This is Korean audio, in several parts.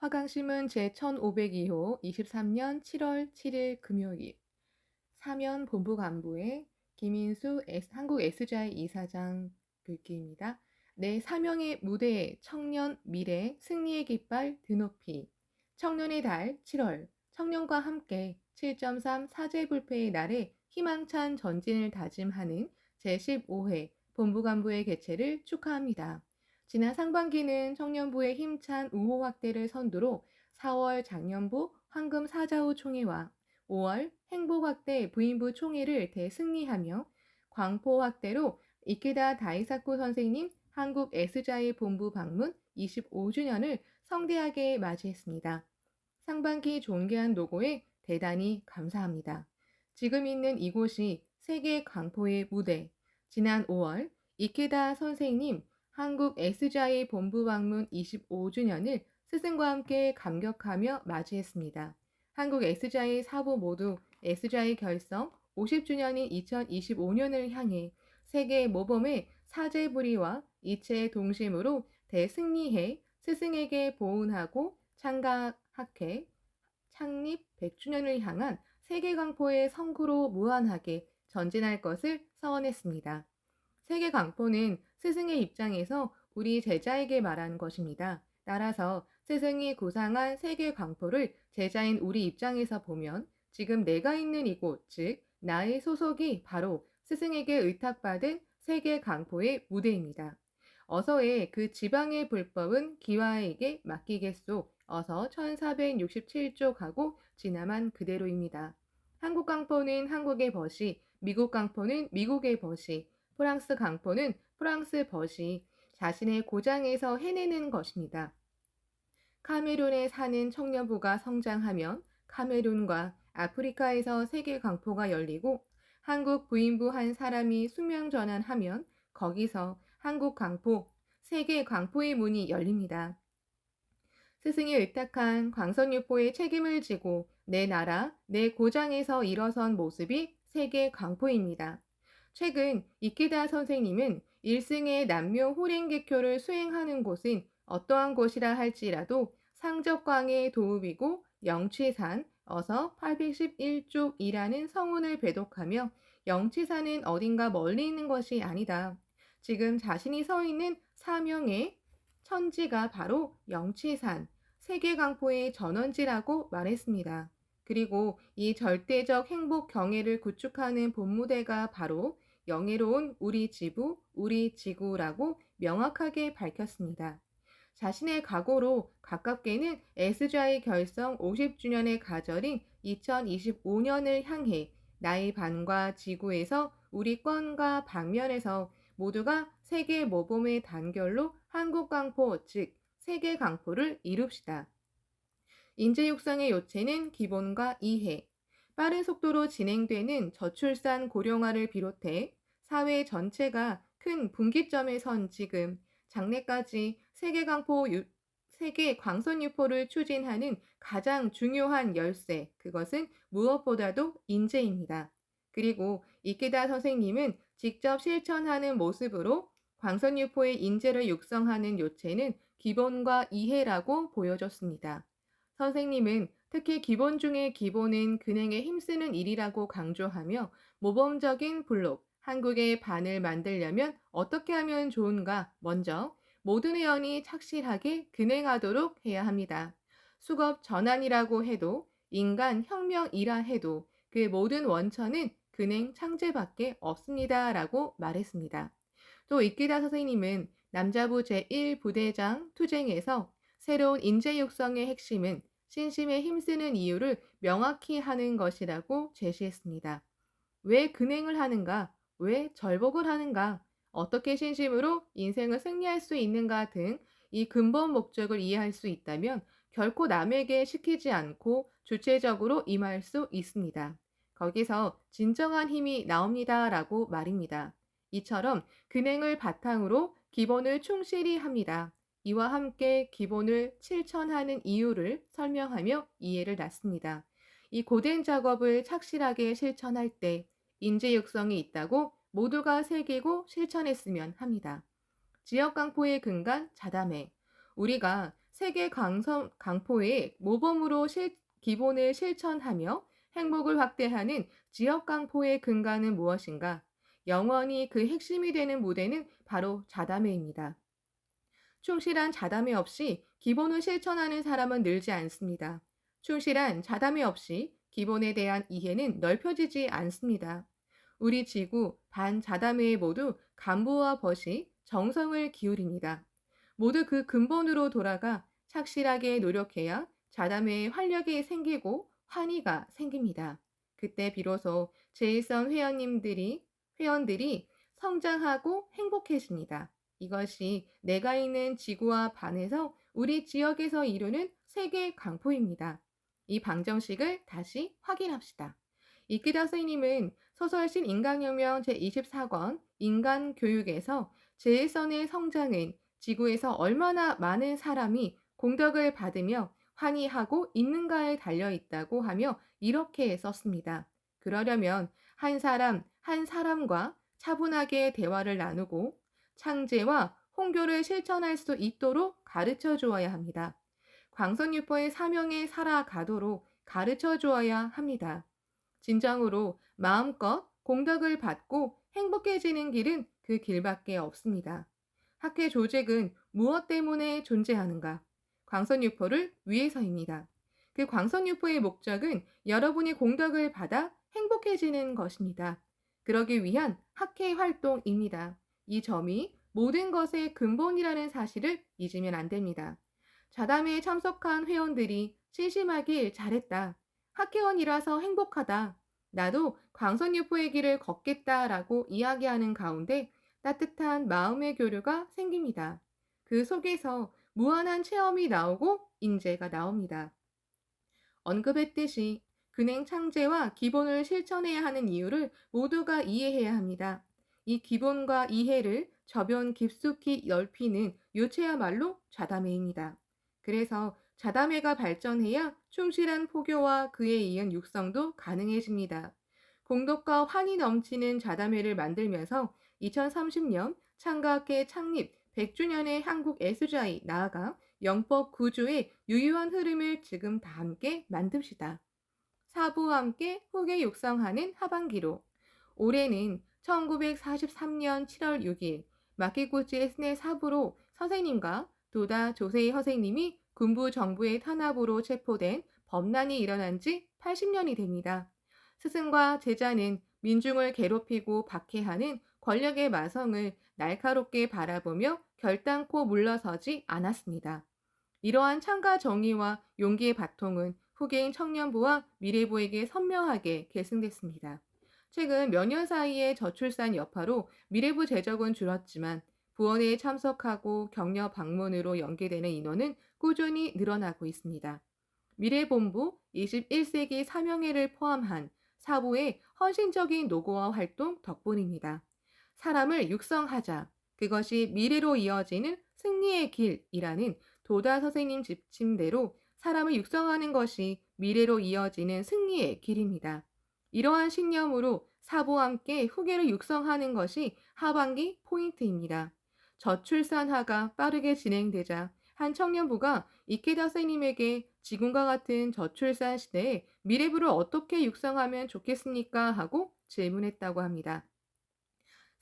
화강신문 제1502호 23년 7월 7일 금요일 사면 본부 간부의 김인수 한국 S자의 이사장 글귀입니다. 내 사명의 무대에 청년 미래 승리의 깃발 드높이 청년의 달 7월 청년과 함께 7.3 사제불패의 날에 희망찬 전진을 다짐하는 제15회 본부 간부의 개최를 축하합니다. 지난 상반기는 청년부의 힘찬 우호 확대를 선두로 4월 작년부 황금 사자후 총회와 5월 행복 확대 부인부 총회를 대승리하며 광포 확대로 이케다 다이사쿠 선생님 한국 S자의 본부 방문 25주년을 성대하게 맞이했습니다. 상반기 존귀한 노고에 대단히 감사합니다. 지금 있는 이곳이 세계 광포의 무대. 지난 5월 이케다 선생님 한국 S자의 본부 방문 25주년을 스승과 함께 감격하며 맞이했습니다. 한국 S자의 사부 모두 S자의 결성 50주년인 2025년을 향해 세계 모범의 사제부리와 이체 동심으로 대승리해 스승에게 보훈하고 창가학회 창립 100주년을 향한 세계광포의 성구로 무한하게 전진할 것을 서원했습니다. 세계광포는 스승의 입장에서 우리 제자에게 말한 것입니다. 따라서 스승이 구상한 세계 광포를 제자인 우리 입장에서 보면 지금 내가 있는 이곳, 즉 나의 소속이 바로 스승에게 의탁받은 세계 강포의 무대입니다. 어서의 그 지방의 불법은 기와에게 맡기겠소. 어서 1467조 가고 지나만 그대로입니다. 한국 강포는 한국의 벗이, 미국 강포는 미국의 벗이, 프랑스 강포는 프랑스 벗이 자신의 고장에서 해내는 것입니다. 카메룬에 사는 청년부가 성장하면 카메룬과 아프리카에서 세계 강포가 열리고 한국 부인부 한 사람이 수명 전환하면 거기서 한국 강포, 세계 강포의 문이 열립니다. 스승이 의탁한 광선유포의 책임을 지고 내 나라, 내 고장에서 일어선 모습이 세계 강포입니다. 최근 이키다 선생님은 일승의 남묘 호랭개교를 수행하는 곳은 어떠한 곳이라 할지라도 상적광의 도읍이고 영취산 어서 811쪽이라는 성운을 배독하며 영취산은 어딘가 멀리 있는 것이 아니다. 지금 자신이 서 있는 사명의 천지가 바로 영취산, 세계강포의 전원지라고 말했습니다. 그리고 이 절대적 행복 경애를 구축하는 본무대가 바로 영예로운 우리 지부, 우리 지구라고 명확하게 밝혔습니다. 자신의 각오로 가깝게는 S좌의 결성 50주년의 가절인 2025년을 향해 나의 반과 지구에서 우리 권과 방면에서 모두가 세계 모범의 단결로 한국 강포, 즉 세계 강포를 이룹시다. 인재 육성의 요체는 기본과 이해, 빠른 속도로 진행되는 저출산 고령화를 비롯해 사회 전체가 큰 분기점에 선 지금 장래까지 세계 강포 유, 세계 광선 유포를 추진하는 가장 중요한 열쇠 그것은 무엇보다도 인재입니다. 그리고 이케다 선생님은 직접 실천하는 모습으로 광선 유포의 인재를 육성하는 요체는 기본과 이해라고 보여줬습니다. 선생님은 특히 기본 중의 기본은 근행에 힘쓰는 일이라고 강조하며 모범적인 블록, 한국의 반을 만들려면 어떻게 하면 좋은가? 먼저 모든 회원이 착실하게 근행하도록 해야 합니다. 수급 전환이라고 해도 인간 혁명이라 해도 그 모든 원천은 근행 창제밖에 없습니다. 라고 말했습니다. 또 이키다 선생님은 남자부 제1부대장 투쟁에서 새로운 인재 육성의 핵심은 신심에 힘쓰는 이유를 명확히 하는 것이라고 제시했습니다. 왜 근행을 하는가? 왜 절복을 하는가? 어떻게 신심으로 인생을 승리할 수 있는가 등 이 근본 목적을 이해할 수 있다면 결코 남에게 시키지 않고 주체적으로 임할 수 있습니다. 거기서 진정한 힘이 나옵니다. 라고 말입니다. 이처럼 근행을 바탕으로 기본을 충실히 합니다. 이와 함께 기본을 실천하는 이유를 설명하며 이해를 낳습니다. 이 고된 작업을 착실하게 실천할 때 인재 육성이 있다고 모두가 새기고 실천했으면 합니다. 지역 강포의 근간 자담회. 우리가 세계 강성, 강포의 모범으로 실, 기본을 실천하며 행복을 확대하는 지역 강포의 근간은 무엇인가? 영원히 그 핵심이 되는 무대는 바로 자담회입니다. 충실한 자담회 없이 기본을 실천하는 사람은 늘지 않습니다. 충실한 자담회 없이 기본에 대한 이해는 넓혀지지 않습니다. 우리 지구 반자담회 모두 간부와 벗이 정성을 기울입니다. 모두 그 근본으로 돌아가 착실하게 노력해야 자담회에 활력이 생기고 환희가 생깁니다. 그때 비로소 제일선 회원님들이 회원들이 성장하고 행복해집니다. 이것이 내가 있는 지구와 반에서 우리 지역에서 이루는 세계 강포입니다. 이 방정식을 다시 확인합시다. 이키다 선생님은 소설신 인간혁명 제24권 인간교육에서 제일선의 성장은 지구에서 얼마나 많은 사람이 공덕을 받으며 환희하고 있는가에 달려 있다고 하며 이렇게 썼습니다. 그러려면 한 사람, 한 사람과 차분하게 대화를 나누고 창제와 홍교를 실천할 수 있도록 가르쳐 주어야 합니다. 광선유포의 사명에 살아가도록 가르쳐 주어야 합니다. 진정으로 마음껏 공덕을 받고 행복해지는 길은 그 길밖에 없습니다. 학회 조직은 무엇 때문에 존재하는가? 광선유포를 위해서입니다. 그 광선유포의 목적은 여러분이 공덕을 받아 행복해지는 것입니다. 그러기 위한 학회 활동입니다. 이 점이 모든 것의 근본이라는 사실을 잊으면 안 됩니다. 자담회에 참석한 회원들이 심심하길 잘했다. 학회원이라서 행복하다. 나도 광선유포의 길을 걷겠다라고 이야기하는 가운데 따뜻한 마음의 교류가 생깁니다. 그 속에서 무한한 체험이 나오고 인재가 나옵니다. 언급했듯이 근행 창제와 기본을 실천해야 하는 이유를 모두가 이해해야 합니다. 이 기본과 이해를 저변 깊숙이 넓히는 요체야말로 자담회입니다. 그래서 자담회가 발전해야 충실한 포교와 그에 이은 육성도 가능해집니다. 공덕과 환희 넘치는 자담회를 만들면서 2030년 창가학회 창립 100주년의 한국 애수자이 나아가 영법 구조의 유효한 흐름을 지금 다 함께 만듭시다. 사부와 함께 후계 육성하는 하반기로 올해는 1943년 7월 6일 마키구치의 스네 사부로 선생님과 도다 조세희 선생님이 군부 정부의 탄압으로 체포된 범난이 일어난 지 80년이 됩니다. 스승과 제자는 민중을 괴롭히고 박해하는 권력의 마성을 날카롭게 바라보며 결단코 물러서지 않았습니다. 이러한 창가 정의와 용기의 바통은 후계인 청년부와 미래부에게 선명하게 계승됐습니다. 최근 몇 년 사이에 저출산 여파로 미래부 재적은 줄었지만 부원회에 참석하고 격려 방문으로 연계되는 인원은 꾸준히 늘어나고 있습니다. 미래본부 21세기 사명회를 포함한 사부의 헌신적인 노고와 활동 덕분입니다. 사람을 육성하자. 그것이 미래로 이어지는 승리의 길이라는 도다 선생님 지침대로 사람을 육성하는 것이 미래로 이어지는 승리의 길입니다. 이러한 신념으로 사부와 함께 후계를 육성하는 것이 하반기 포인트입니다. 저출산화가 빠르게 진행되자 한 청년부가 이케다 선생님에게 지금과 같은 저출산 시대에 미래부를 어떻게 육성하면 좋겠습니까? 하고 질문했다고 합니다.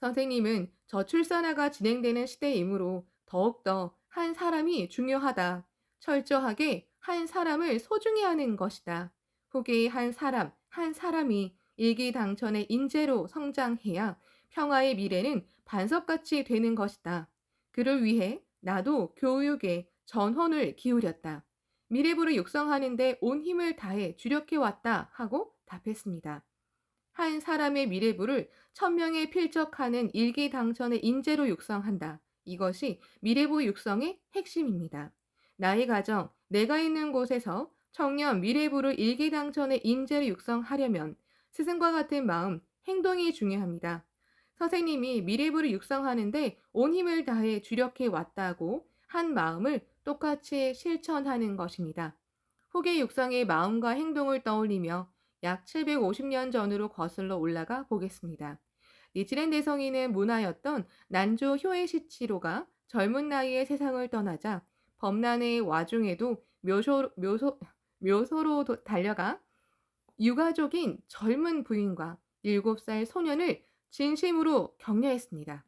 선생님은 저출산화가 진행되는 시대이므로 더욱더 한 사람이 중요하다. 철저하게 한 사람을 소중히 하는 것이다. 후계의 한 사람, 한 사람이 일기당천의 인재로 성장해야 평화의 미래는 반석같이 되는 것이다. 그를 위해 나도 교육에 전헌을 기울였다. 미래부를 육성하는데 온 힘을 다해 주력해왔다 하고 답했습니다. 한 사람의 미래부를 천명에 필적하는 일기당천의 인재로 육성한다. 이것이 미래부 육성의 핵심입니다. 나의 가정, 내가 있는 곳에서 청년 미래부를 일기당천의 인재로 육성하려면 스승과 같은 마음, 행동이 중요합니다. 선생님이 미래부를 육성하는데 온 힘을 다해 주력해 왔다고 한 마음을 똑같이 실천하는 것입니다. 후계 육성의 마음과 행동을 떠올리며 약 750년 전으로 거슬러 올라가 보겠습니다. 니치렌 대성이는 문화였던 난조 효에시치로가 젊은 나이에 세상을 떠나자 범난의 와중에도 묘소, 묘소, 묘소로 도- 달려가 유가족인 젊은 부인과 7살 소년을 진심으로 격려했습니다.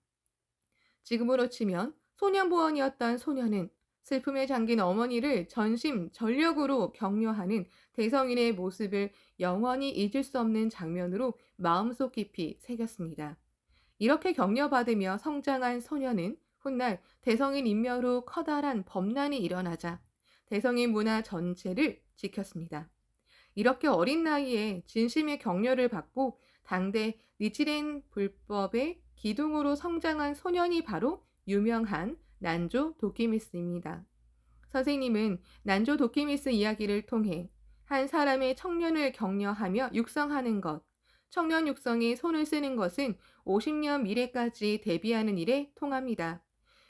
지금으로 치면 소년보원이었던 소년은 슬픔에 잠긴 어머니를 전심 전력으로 격려하는 대성인의 모습을 영원히 잊을 수 없는 장면으로 마음속 깊이 새겼습니다. 이렇게 격려받으며 성장한 소년은 훗날 대성인 인멸 후 커다란 범난이 일어나자 대성인 문화 전체를 지켰습니다. 이렇게 어린 나이에 진심의 격려를 받고 당대 니치렌 불법의 기둥으로 성장한 소년이 바로 유명한 난조 도키미스입니다. 선생님은 난조 도키미스 이야기를 통해 한 사람의 청년을 격려하며 육성하는 것, 청년 육성에 손을 쓰는 것은 50년 미래까지 대비하는 일에 통합니다.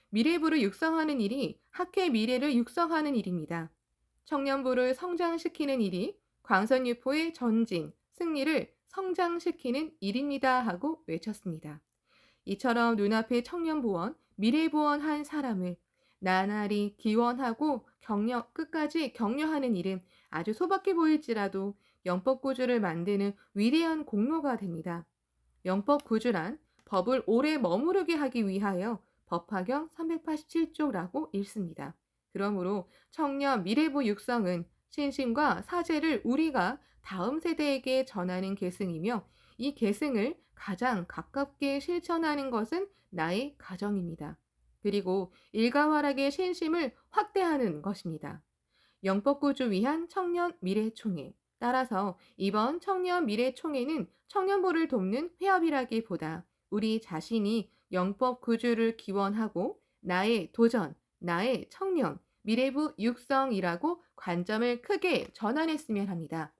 미래부를 육성하는 일이 학회 미래를 육성하는 일입니다. 청년부를 성장시키는 일이 광선유포의 전진, 승리를 성장시키는 일입니다 하고 외쳤습니다. 이처럼 눈앞에 청년부원, 미래부원 한 사람을 나날이 기원하고 격려, 끝까지 격려하는 일은 아주 소박해 보일지라도 영법구주를 만드는 위대한 공로가 됩니다. 영법구주란 법을 오래 머무르게 하기 위하여 법화경 387조라고 읽습니다. 그러므로 청년 미래부 육성은 신심과 사제를 우리가 다음 세대에게 전하는 계승이며 이 계승을 가장 가깝게 실천하는 것은 나의 가정입니다. 그리고 일가활락의 신심을 확대하는 것입니다. 영법구주 위한 청년 미래총회. 따라서 이번 청년 미래총회는 청년부를 돕는 회합이라기보다 우리 자신이 영법 구주를 기원하고 나의 도전, 나의 청년, 미래부 육성이라고 관점을 크게 전환했으면 합니다.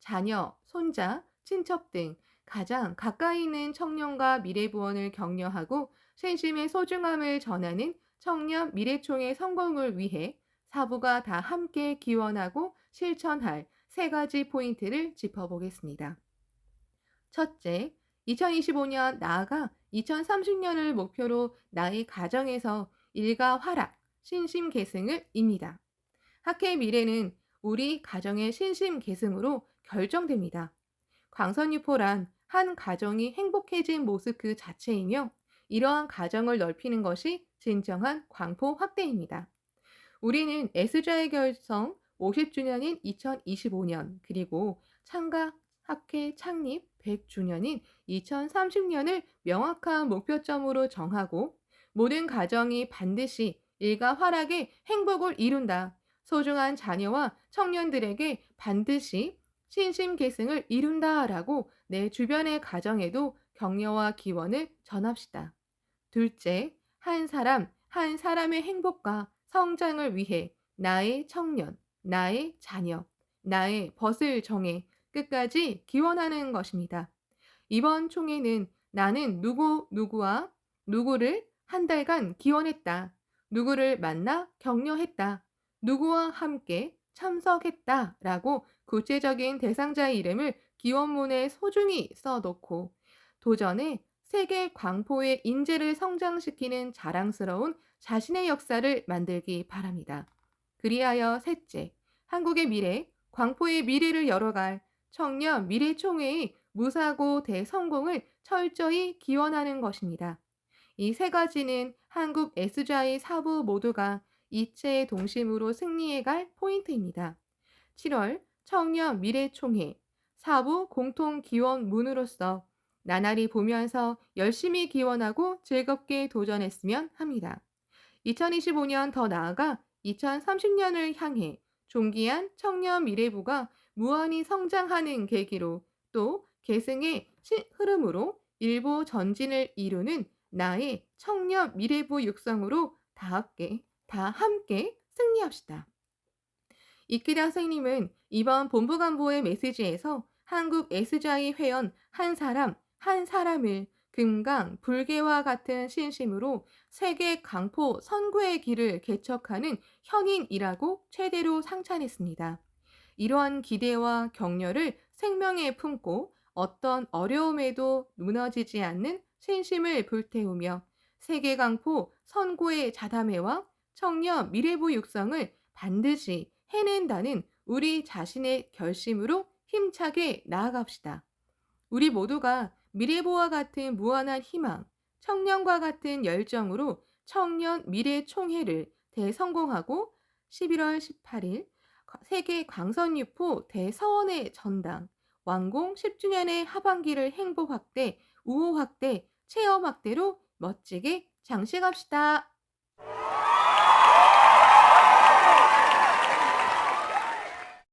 자녀, 손자, 친척 등 가장 가까이 있는 청년과 미래부원을 격려하고 신심의 소중함을 전하는 청년 미래총의 성공을 위해 사부가 다 함께 기원하고 실천할 세 가지 포인트를 짚어보겠습니다. 첫째, 2025년 나아가 2030년을 목표로 나의 가정에서 일가 활악, 신심 계승을 입니다. 학회의 미래는 우리 가정의 신심 계승으로 결정됩니다. 광선유포란 한 가정이 행복해진 모습 그 자체이며 이러한 가정을 넓히는 것이 진정한 광포 확대입니다. 우리는 S자의 결성 50주년인 2025년 그리고 창가 학회 창립 100주년인 2030년을 명확한 목표점으로 정하고 모든 가정이 반드시 일가 활락의 행복을 이룬다. 소중한 자녀와 청년들에게 반드시 신심 계승을 이룬다라고 내 주변의 가정에도 격려와 기원을 전합시다. 둘째, 한 사람, 한 사람의 행복과 성장을 위해 나의 청년, 나의 자녀, 나의 벗을 정해 끝까지 기원하는 것입니다. 이번 총회는 나는 누구, 누구와 누구를 한 달간 기원했다. 누구를 만나 격려했다. 누구와 함께 참석했다. 라고 구체적인 대상자의 이름을 기원문에 소중히 써놓고 도전에 세계 광포의 인재를 성장시키는 자랑스러운 자신의 역사를 만들기 바랍니다. 그리하여 셋째, 한국의 미래, 광포의 미래를 열어갈 청년 미래총회의 무사고 대성공을 철저히 기원하는 것입니다. 이 세 가지는 한국 S자의 사부 모두가 이체 동심으로 승리해갈 포인트입니다. 7월 청년 미래총회 사부 공통 기원 문으로서 나날이 보면서 열심히 기원하고 즐겁게 도전했으면 합니다. 2025년 더 나아가 2030년을 향해 존귀한 청년 미래부가 무한히 성장하는 계기로 또 계승의 흐름으로 일부 전진을 이루는 나의 청년 미래부 육성으로 다 함께, 다 함께 승리합시다. 이키다 선생님은 이번 본부 간부의 메시지에서 한국 S자의 회원 한 사람, 한 사람을 금강, 불개와 같은 신심으로 세계 강포 선구의 길을 개척하는 현인이라고 최대로 상찬했습니다. 이러한 기대와 격려를 생명에 품고 어떤 어려움에도 무너지지 않는 신심을 불태우며 세계 강포 선구의 자담회와 청년 미래부 육성을 반드시 해낸다는 우리 자신의 결심으로 힘차게 나아갑시다. 우리 모두가 미래부와 같은 무한한 희망, 청년과 같은 열정으로 청년 미래 총회를 대성공하고 11월 18일 세계 광선유포 대서원의 전당 완공 10주년의 하반기를 행보 확대, 우호 확대, 체험 확대로 멋지게 장식합시다.